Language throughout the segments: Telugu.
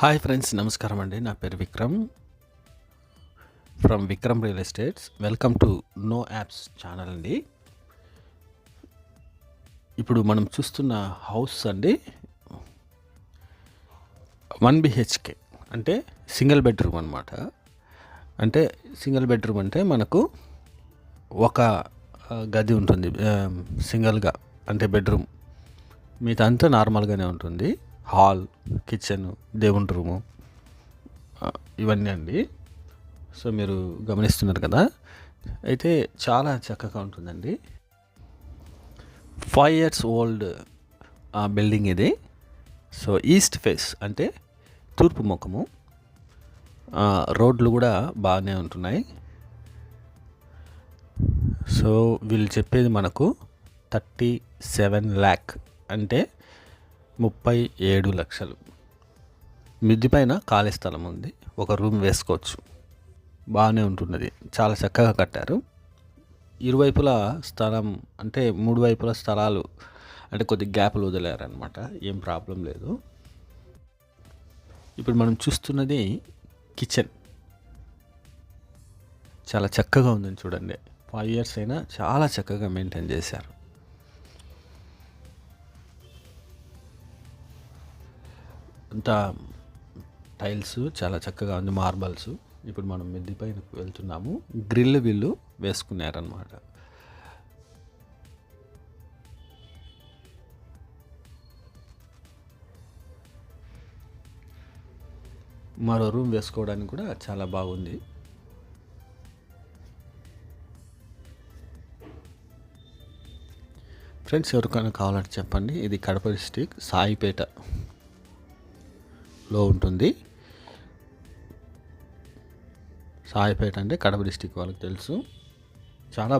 హాయ్ ఫ్రెండ్స్ నమస్కారం అండి. నా పేరు Vikram. From Vikram real estates welcome to no apps channel అండి. ఇప్పుడు మనం చూస్తున్న హౌస్ అండి. వన్ బిహెచ్కే అంటే సింగిల్ బెడ్రూమ్ అనమాట అంటే సింగిల్ బెడ్రూమ్ అంటే మనకు ఒక గది ఉంటుంది. సింగిల్గా అంటే బెడ్రూమ్ మిగతా అంతా నార్మల్గానే ఉంటుంది. హాల్ కిచెన్ దేవుని రూము ఇవన్నీ అండి. సో మీరు గమనిస్తున్నారు కదా? అయితే చాలా చక్కగా ఉంటుందండి. ఫైవ్ ఇయర్స్ ఓల్డ్ బిల్డింగ్ ఇది. సో ఈస్ట్ ఫేస్ అంటే తూర్పు ముఖము. రోడ్లు కూడా బాగానే ఉంటున్నాయి. సో వీళ్ళు చెప్పేది మనకు థర్టీ సెవెన్ ల్యాక్ అంటే ముప్పై ఏడు లక్షలు. మిద్ది పైన ఖాళీ స్థలం ఉంది. ఒక రూమ్ వేసుకోవచ్చు. బాగానే ఉంటున్నది. చాలా చక్కగా కట్టారు. ఇరువైపులా స్థలం అంటే మూడు వైపుల స్థలాలు అంటే కొద్ది గ్యాప్లు వదిలేరనమాట ఏం ప్రాబ్లం లేదు. ఇప్పుడు మనం చూస్తున్నది కిచెన్. చాలా చక్కగా ఉందని చూడండి. ఫైవ్ ఇయర్స్ అయినా చాలా చక్కగా మెయింటైన్ చేశారు. అంతా టైల్స్ చాలా చక్కగా ఉంది మార్బల్స్. ఇప్పుడు మనం మిద్ది పైన వెళ్తున్నాము. గ్రిల్ వీళ్ళు వేసుకున్నారనమాట మరో రూమ్ వేసుకోవడానికి కూడా చాలా బాగుంది. ఫ్రెండ్స్ ఎవరికైనా కావాలంటే చెప్పండి. ఇది కడప డిస్టిక్ సాయిపేట. లో ఉంటుంది. సాయిపేట అంటే కడప డిస్టిక్ వాళ్ళకి తెలుసు. చాలా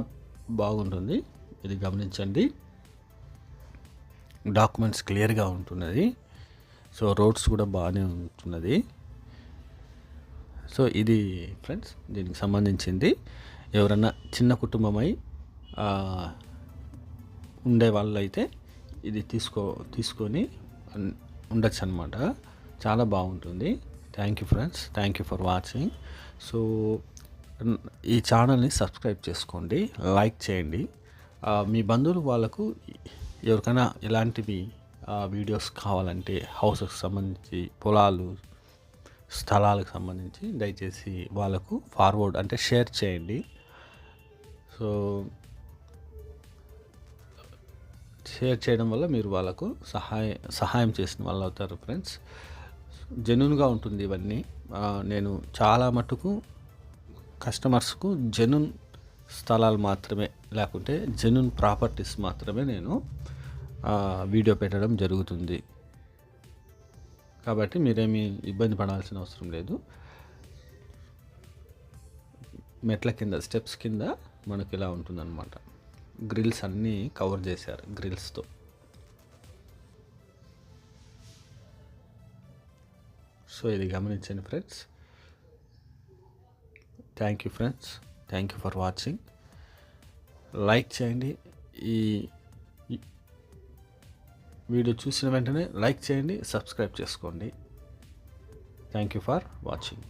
బాగుంటుంది. ఇది గమనించండి. డాక్యుమెంట్స్ క్లియర్గా ఉంటున్నది. సో రోడ్స్ కూడా బాగానే ఉంటున్నది. సో ఇది ఫ్రెండ్స్ దీనికి సంబంధించింది. ఎవరన్నా చిన్న కుటుంబమై ఉండే వాళ్ళైతే ఇది తీసుకో తీసుకొని ఉండొచ్చు అనమాట చాలా బాగుంటుంది. Thank you friends thank you for watching so ఈ ఛానల్ని సబ్స్క్రైబ్ చేసుకోండి. లైక్ చేయండి. మీ బంధువులు వాళ్ళకు ఎవరికైనా ఇలాంటివి వీడియోస్ కావాలంటే హౌసెస్ సంబంధించి పొలాలు స్థలాలకు సంబంధించి దయచేసి వాళ్ళకు ఫార్వర్డ్ అంటే షేర్ చేయండి. సో షేర్ చేయడం వల్ల మీరు వాళ్ళకు సహాయ సహాయం చేసిన వాళ్ళు అవుతారు ఫ్రెండ్స్ జెన్యున్గా ఉంటుంది ఇవన్నీ నేను చాలా మటుకు కస్టమర్స్కు జెన్యున్ స్థలాలు మాత్రమే లేకుంటే జెన్యున్ ప్రాపర్టీస్ మాత్రమే నేను వీడియో పెట్టడం జరుగుతుంది కాబట్టి మీరేమీ ఇబ్బంది పడాల్సిన అవసరం లేదు మెట్ల కింద స్టెప్స్ కింద మనకి ఇలా ఉంటుందన్నమాట గ్రిల్స్ అన్నీ కవర్ చేశారు గ్రిల్స్తో సో ఇది గమనించండి friends. Thank you friends thank you for watching like చేయండి. ఈ వీడియో చూసిన వెంటనే లైక్ చేయండి సబ్స్క్రైబ్ చేసుకోండి. Thank you for watching